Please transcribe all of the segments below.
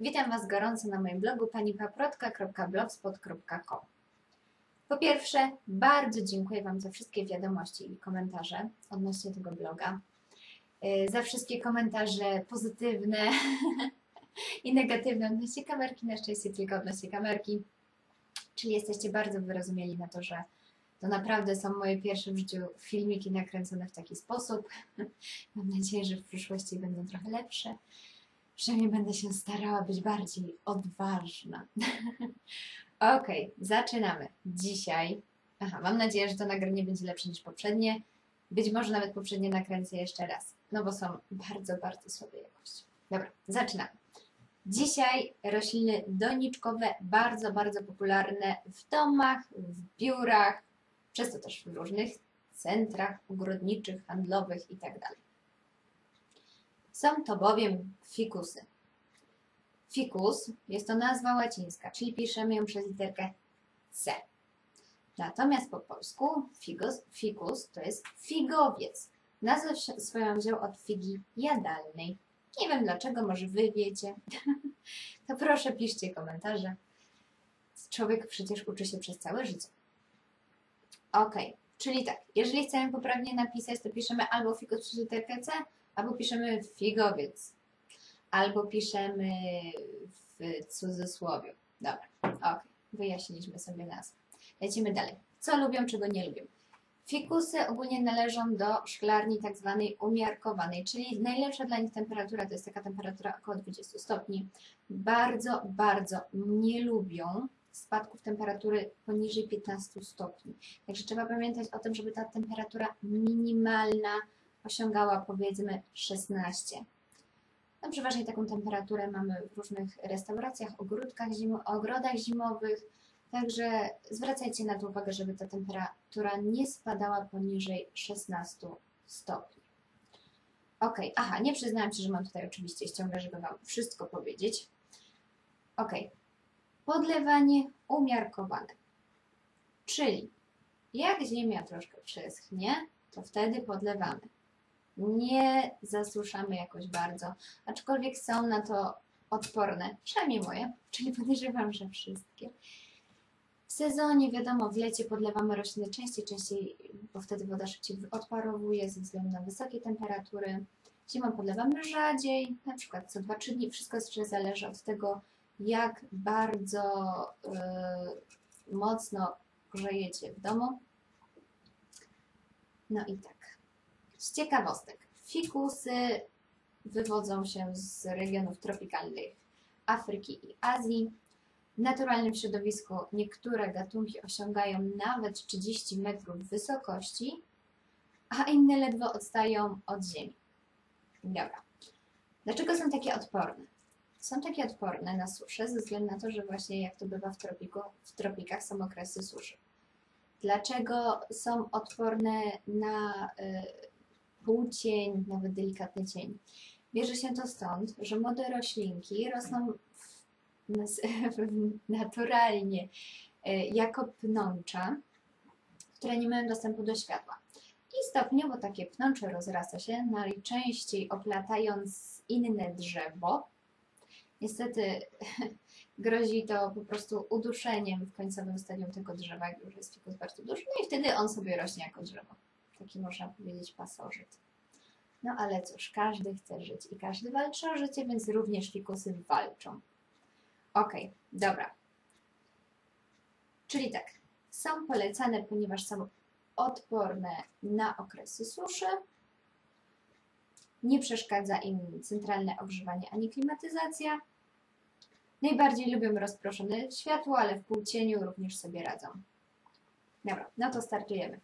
Witam Was gorąco na moim blogu panipaprotka.blogspot.com Po pierwsze, bardzo dziękuję Wam za wszystkie wiadomości i komentarze odnośnie tego bloga. Yy, Za wszystkie komentarze pozytywne i negatywne odnośnie kamerki, na szczęście tylko odnośnie kamerki. Czyli jesteście bardzo wyrozumieli na to, że to naprawdę są moje pierwsze w życiu filmiki nakręcone w taki sposób. Mam nadzieję, że w przyszłości będą trochę lepsze. Przynajmniej będę się starała być bardziej odważna. ok, zaczynamy. Dzisiaj, aha, mam nadzieję, że to nagranie będzie lepsze niż poprzednie. Być może nawet poprzednie nakręcę jeszcze raz, no bo są bardzo, bardzo słabej jakości. Dobra, zaczynamy. Dzisiaj rośliny doniczkowe, bardzo, bardzo popularne w domach, w biurach, przez to też w różnych centrach ogrodniczych, handlowych itd. Są to bowiem fikusy. Fikus jest to nazwa łacińska, czyli piszemy ją przez literkę C. Natomiast po polsku figus, fikus to jest figowiec. Nazwę swoją wziął od figi jadalnej. Nie wiem dlaczego, może wy wiecie. To proszę piszcie komentarze. Człowiek przecież uczy się przez całe życie. Ok, czyli tak, jeżeli chcemy poprawnie napisać, to piszemy albo fikus przez literkę C, albo piszemy figowiec, albo piszemy w cudzysłowie. Dobra, ok, wyjaśniliśmy sobie nazwę. Lecimy dalej. Co lubią, czego nie lubią? Fikusy ogólnie należą do szklarni tak zwanej umiarkowanej, czyli najlepsza dla nich temperatura to jest taka temperatura około 20 stopni. Bardzo, bardzo nie lubią spadków temperatury poniżej 15 stopni. Także trzeba pamiętać o tym, żeby ta temperatura minimalna osiągała powiedzmy 16. No przeważnie taką temperaturę mamy w różnych restauracjach, ogródkach zimo ogrodach zimowych, także zwracajcie na to uwagę, żeby ta temperatura nie spadała poniżej 16 stopni. Ok, aha, nie przyznałam się, że mam tutaj oczywiście ściągę, żeby Wam wszystko powiedzieć. Ok, podlewanie umiarkowane, czyli jak ziemia troszkę przeschnie, to wtedy podlewamy nie zasuszamy jakoś bardzo, aczkolwiek są na to odporne, przynajmniej moje, czyli podejrzewam, że wszystkie. W sezonie, wiadomo, w lecie podlewamy rośliny częściej, częściej, bo wtedy woda szybciej odparowuje ze względu na wysokie temperatury. Zimą podlewamy rzadziej, na przykład co 2-3 dni. Wszystko jeszcze zależy od tego, jak bardzo yy, mocno grzejecie w domu. No i tak. Z ciekawostek. Fikusy wywodzą się z regionów tropikalnych Afryki i Azji. W naturalnym środowisku niektóre gatunki osiągają nawet 30 metrów wysokości, a inne ledwo odstają od ziemi. Dobra. Dlaczego są takie odporne? Są takie odporne na suszę ze względu na to, że właśnie jak to bywa w, tropiku, w tropikach są okresy suszy. Dlaczego są odporne na y, półcień, nawet delikatny cień. Bierze się to stąd, że młode roślinki rosną naturalnie e, jako pnącza, które nie mają dostępu do światła. I stopniowo takie pnącze rozrasta się, najczęściej oplatając inne drzewo. Niestety grozi to po prostu uduszeniem w końcowym stadium tego drzewa, jak już jest fikus bardzo duży, no i wtedy on sobie rośnie jako drzewo taki można powiedzieć pasożyt. No ale cóż, każdy chce żyć i każdy walczy o życie, więc również fikusy walczą. Ok, dobra. Czyli tak, są polecane, ponieważ są odporne na okresy suszy, nie przeszkadza im centralne ogrzewanie ani klimatyzacja. Najbardziej lubią rozproszone światło, ale w półcieniu również sobie radzą. Dobra, no to startujemy.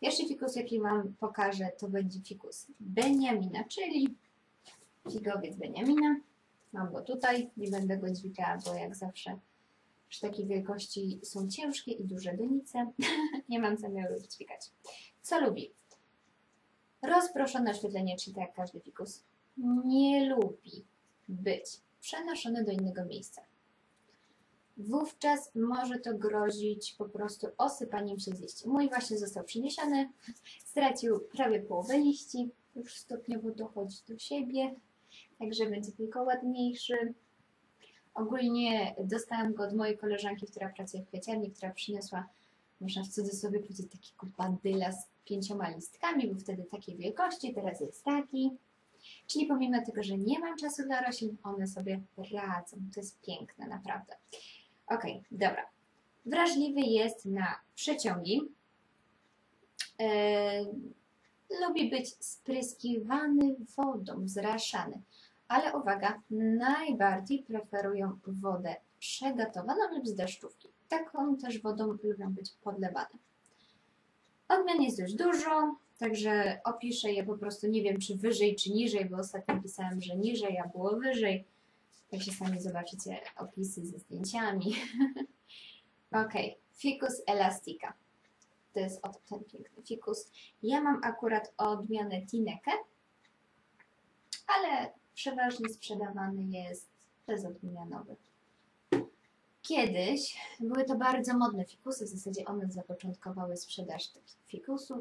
Pierwszy fikus, jaki Wam pokażę, to będzie fikus Beniamina, czyli figowiec Beniamina. Mam go tutaj, nie będę go dźwigała, bo jak zawsze przy takiej wielkości są ciężkie i duże donice. nie mam zamiaru dźwigać. Co lubi? Rozproszone oświetlenie, czyli tak jak każdy fikus. Nie lubi być przenoszony do innego miejsca wówczas może to grozić po prostu osypaniem się z liści. Mój właśnie został przyniesiony, stracił prawie połowę liści, już stopniowo dochodzi do siebie, także będzie tylko ładniejszy. Ogólnie dostałam go od mojej koleżanki, która pracuje w kwieciarni, która przyniosła, można w cudzysłowie powiedzieć, taki bandyla z pięcioma listkami, był wtedy takiej wielkości, teraz jest taki. Czyli pomimo tego, że nie mam czasu dla roślin, one sobie radzą. To jest piękne, naprawdę. Ok, dobra. Wrażliwy jest na przeciągi. E, lubi być spryskiwany wodą, zraszany. Ale uwaga, najbardziej preferują wodę przegotowaną lub z deszczówki. Taką też wodą lubią być podlewane. Odmian jest dość dużo, także opiszę je po prostu, nie wiem czy wyżej, czy niżej, bo ostatnio pisałam, że niżej, a było wyżej. Także sami zobaczycie opisy ze zdjęciami. ok, ficus elastica. To jest oto ten piękny fikus. Ja mam akurat odmianę Tinekę, ale przeważnie sprzedawany jest bezodmianowy. Kiedyś były to bardzo modne fikusy, w zasadzie one zapoczątkowały sprzedaż takich fikusów.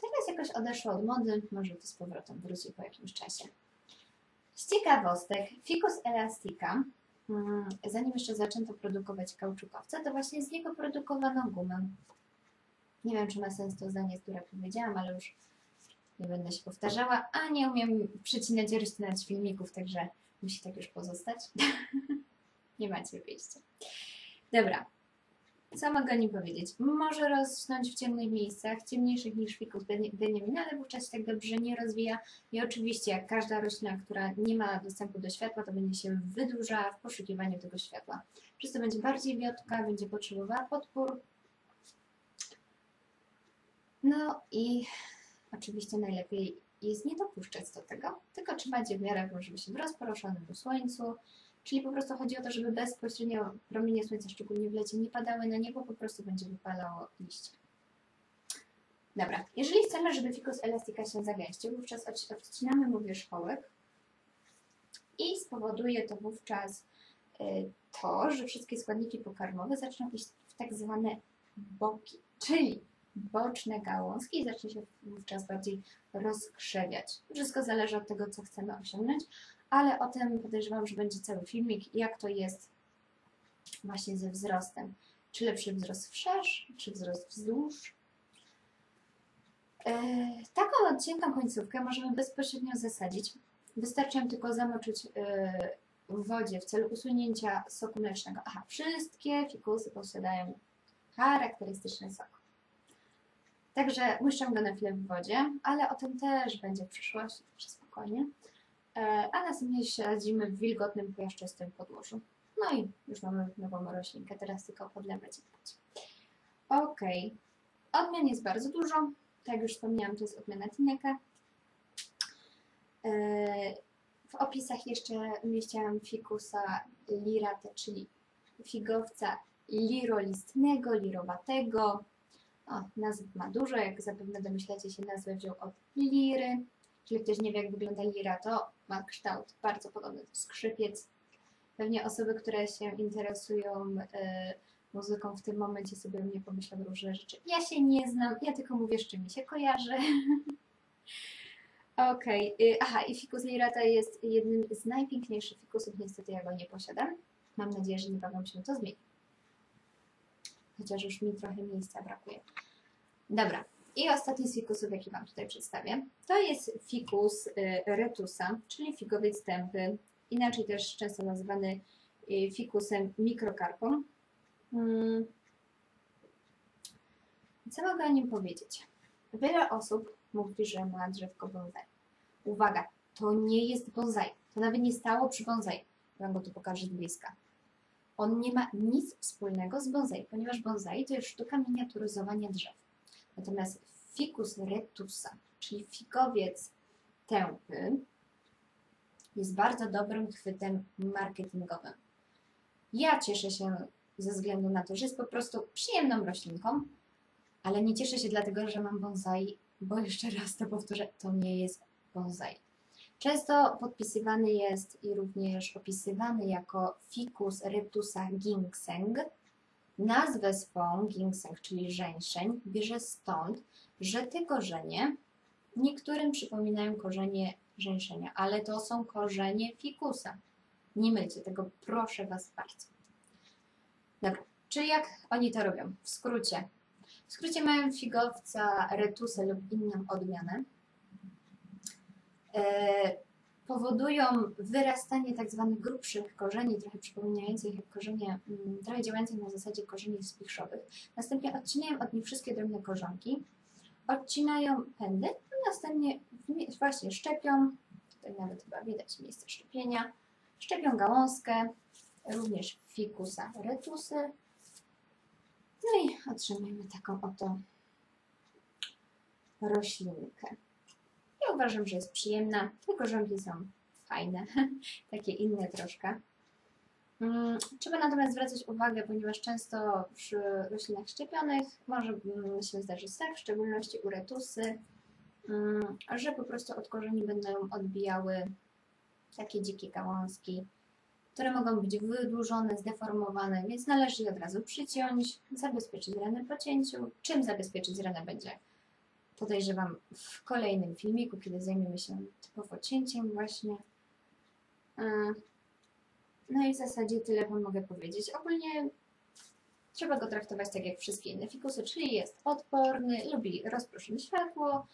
Teraz jakoś odeszło od mody, może to z powrotem wróci po jakimś czasie. Z ciekawostek, fikus elastica, mm, zanim jeszcze zaczęto produkować kauczukowce, to właśnie z niego produkowano gumę. Nie wiem, czy ma sens to zdanie, które powiedziałam, ale już nie będę się powtarzała, a nie umiem przycinać i rozcinać filmików, także musi tak już pozostać. nie macie wyjścia. Dobra. Co mogę o nim powiedzieć? Może rosnąć w ciemnych miejscach, ciemniejszych niż fikus beniamina, ale wówczas się tak dobrze nie rozwija. I oczywiście, jak każda roślina, która nie ma dostępu do światła, to będzie się wydłużała w poszukiwaniu tego światła. Przez to będzie bardziej wiotka, będzie potrzebowała podpór. No i oczywiście najlepiej jest nie dopuszczać do tego, tylko trzymać je w miarę możliwości w rozporoszonym słońcu, Czyli po prostu chodzi o to, żeby bezpośrednio promienie słońca, szczególnie w lecie, nie padały na niebo, po prostu będzie wypalało liście. Dobra, jeżeli chcemy, żeby fikus elastika się zagęścił, wówczas odcinamy mu wierzchołek i spowoduje to wówczas y, to, że wszystkie składniki pokarmowe zaczną iść w tak zwane boki, czyli boczne gałązki i zacznie się wówczas bardziej rozkrzewiać. Wszystko zależy od tego, co chcemy osiągnąć, ale o tym podejrzewam, że będzie cały filmik, jak to jest właśnie ze wzrostem. Czy lepszy wzrost wszerz, czy wzrost wzdłuż. E, taką odciętą końcówkę możemy bezpośrednio zasadzić. Wystarczy ją tylko zamoczyć e, w wodzie w celu usunięcia soku mlecznego. Aha, wszystkie fikusy posiadają charakterystyczny sok. Także muszę go na chwilę w wodzie, ale o tym też będzie w przyszłości, spokojnie. E, a następnie sadzimy w wilgotnym, piaszczystym podłożu. No i już mamy nową roślinkę, teraz tylko podlewać i dbać. Ok, odmian jest bardzo dużo, tak jak już wspomniałam, to jest odmiana Tineka. E, w opisach jeszcze umieściłam fikusa lirate, czyli figowca lirolistnego, lirowatego. O, nazw ma dużo, jak zapewne domyślacie się, nazwę wziął od liry. Jeżeli ktoś nie wie, jak wygląda lira, to ma kształt bardzo podobny do skrzypiec. Pewnie osoby, które się interesują y, muzyką w tym momencie sobie mnie pomyślą różne rzeczy. Ja się nie znam, ja tylko mówię, z czym mi się kojarzy. Okej, okay. aha, i fikus lirata jest jednym z najpiękniejszych fikusów, niestety ja go nie posiadam. Mam nadzieję, że niebawem się to zmieni. Chociaż już mi trochę miejsca brakuje. Dobra, i ostatni z fikusów, jaki Wam tutaj przedstawię, to jest fikus y, retusa, czyli figowiec tępy, inaczej też często nazywany y, fikusem mikrokarpą. Hmm. Co mogę o nim powiedzieć? Wiele osób mówi, że ma drzewko bonsai. Uwaga, to nie jest bonsai. To nawet nie stało przy bonsai. Ja go tu pokażę z bliska. On nie ma nic wspólnego z bonsai, ponieważ bonsai to jest sztuka miniaturyzowania drzew. Natomiast ficus retusa, czyli figowiec tępy, jest bardzo dobrym chwytem marketingowym. Ja cieszę się ze względu na to, że jest po prostu przyjemną roślinką, ale nie cieszę się dlatego, że mam bonsai, bo jeszcze raz to powtórzę, to nie jest bonsai. Często podpisywany jest i również opisywany jako ficus retusa ginseng, Nazwę swą ginseng, czyli żeńszeń, bierze stąd, że te korzenie niektórym przypominają korzenie żeńszenia, ale to są korzenie fikusa. Nie mylcie tego, proszę Was bardzo. Dobra, czyli jak oni to robią? W skrócie. W skrócie mają figowca, retusę lub inną odmianę. E, powodują wyrastanie tak zwanych grubszych korzeni, trochę przypominających jak korzenie, mm, trochę działających na zasadzie korzeni spichrzowych. Następnie odcinają od nich wszystkie drobne korzonki, odcinają pędy, a następnie właśnie szczepią, tutaj nawet chyba widać miejsce szczepienia, szczepią gałązkę, również fikusa retusy. No i otrzymujemy taką oto roślinkę. Uważam, że jest przyjemna. Te korzonki są fajne, takie inne troszkę. Mm, Trzeba natomiast zwracać uwagę, ponieważ często przy roślinach szczepionych może mm, się zdarzyć tak, w szczególności u retusy, mm, że po prostu od korzeni będą odbijały takie dzikie gałązki, które mogą być wydłużone, zdeformowane, więc należy je od razu przyciąć, zabezpieczyć ranę po cięciu. Czym zabezpieczyć ranę będzie? Podejrzewam w kolejnym filmiku, kiedy zajmiemy się typowo cięciem właśnie. Mm. No i w zasadzie tyle Wam mogę powiedzieć. Ogólnie trzeba go traktować tak jak wszystkie inne fikusy, czyli jest odporny, lubi rozproszone światło,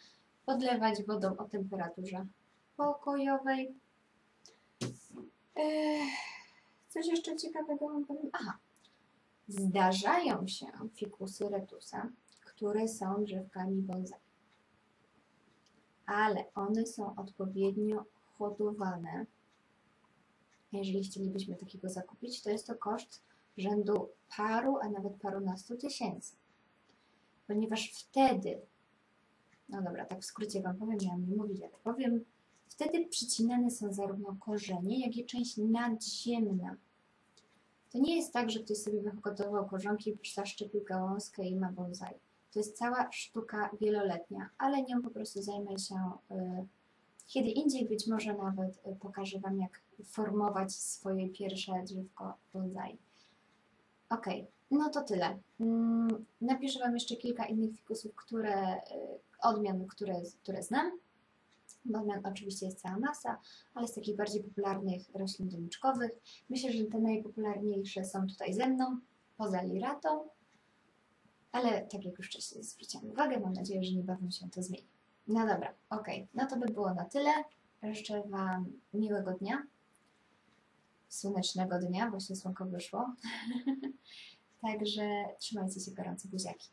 podlewać wodą o temperaturze pokojowej. Ech, coś jeszcze ciekawego Wam powiem? Aha, zdarzają się fikusy retusa, które są drzewkami bonsai. Ale one są odpowiednio hodowane. Jeżeli chcielibyśmy takiego zakupić, to jest to koszt rzędu paru, a nawet parunastu tysięcy. Ponieważ wtedy, no dobra, tak w skrócie Wam powiem, miałam nie mówić, ale powiem, wtedy przycinane są zarówno korzenie, jak i część nadziemna. To nie jest tak, że ktoś sobie wyhodował korzonki, zaszczepił gałązkę i ma bonsai. To jest cała sztuka wieloletnia, ale nią po prostu zajmę się y, kiedy indziej. Być może nawet y, pokażę Wam, jak formować swoje pierwsze drzewko bonsai. Ok, no to tyle. Mm, napiszę Wam jeszcze kilka innych fikusów, które, y, odmian, które, które znam. Odmian oczywiście jest cała masa, ale z takich bardziej popularnych roślin doniczkowych. Myślę, że te najpopularniejsze są tutaj ze mną, poza liratą. Ale tak jak już wcześniej zwróciłam uwagę, mam nadzieję, że niebawem się to zmieni. No dobra, ok, no to by było na tyle. Życzę Wam miłego dnia, słonecznego dnia, się słonko wyszło. Także trzymajcie się gorąco buziaki.